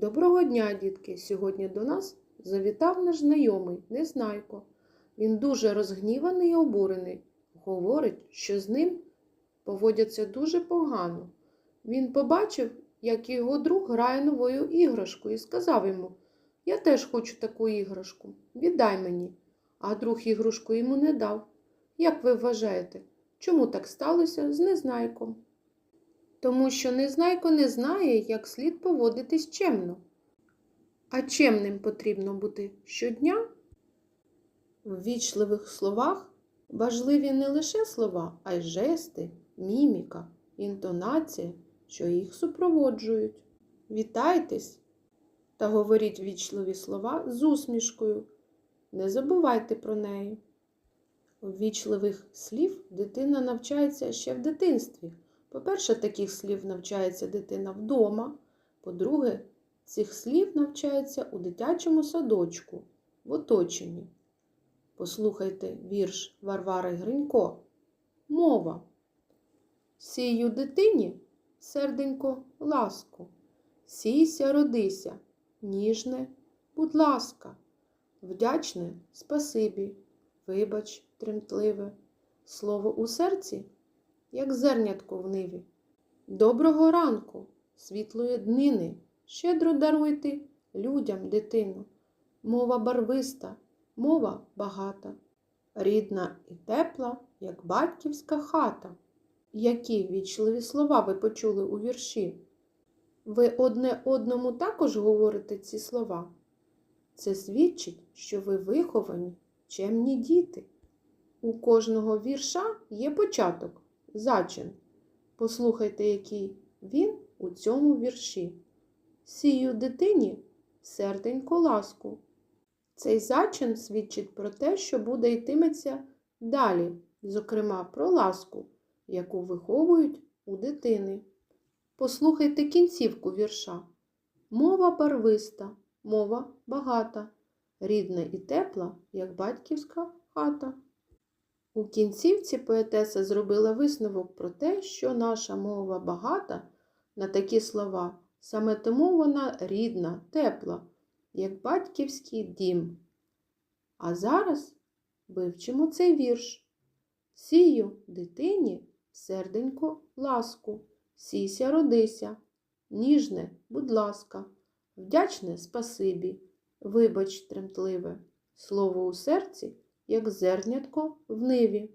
Доброго дня, дітки! Сьогодні до нас завітав наш знайомий Незнайко. Він дуже розгніваний і обурений. Говорить, що з ним поводяться дуже погано. Він побачив, як його друг грає новою іграшкою і сказав йому: Я теж хочу таку іграшку. Віддай мені. А друг іграшку йому не дав. Як ви вважаєте, чому так сталося з Незнайком? Тому що Незнайко не знає, як слід поводитись чемно. А чемним потрібно бути щодня. В вічливих словах важливі не лише слова, а й жести, міміка, інтонація, що їх супроводжують. Вітайтесь та говоріть вічливі слова з усмішкою. Не забувайте про неї. Ввічливих слів дитина навчається ще в дитинстві. По-перше, таких слів навчається дитина вдома. По-друге, цих слів навчається у дитячому садочку, в оточенні. Послухайте вірш Варвари Гринько. Мова. Сію дитині серденько ласку. Сійся, родися, ніжне, будь ласка, вдячне спасибі, вибач, тремтливе, слово у серці як зернятко в ниві. Доброго ранку, світлої днини, щедро даруйте людям дитину. Мова барвиста, мова багата, рідна і тепла, як батьківська хата. Які вічливі слова ви почули у вірші? Ви одне одному також говорите ці слова. Це свідчить, що ви виховані, чемні діти. У кожного вірша є початок зачин. Послухайте, який він у цьому вірші. Сію дитині серденько ласку. Цей зачин свідчить про те, що буде йтиметься далі, зокрема про ласку, яку виховують у дитини. Послухайте кінцівку вірша. Мова барвиста, мова багата, рідна і тепла, як батьківська хата. У кінцівці поетеса зробила висновок про те, що наша мова багата на такі слова, саме тому вона рідна, тепла, як батьківський дім. А зараз вивчимо цей вірш. Сію дитині серденько ласку, сійся родися, ніжне, будь ласка, вдячне спасибі, вибач тремтливе, слово у серці як зернятко в ниві.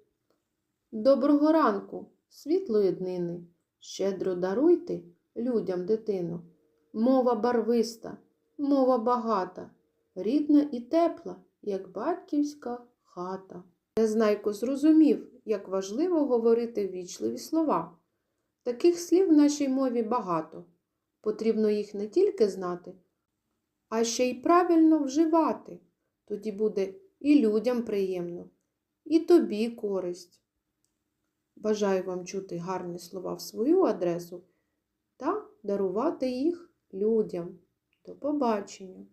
Доброго ранку, світлої днини, щедро даруйте людям дитину. Мова барвиста, мова багата, рідна і тепла, як батьківська хата. Незнайко зрозумів, як важливо говорити вічливі слова. Таких слів в нашій мові багато. Потрібно їх не тільки знати, а ще й правильно вживати. Тоді буде і людям приємно, і тобі користь. Бажаю вам чути гарні слова в свою адресу та дарувати їх людям. До побачення!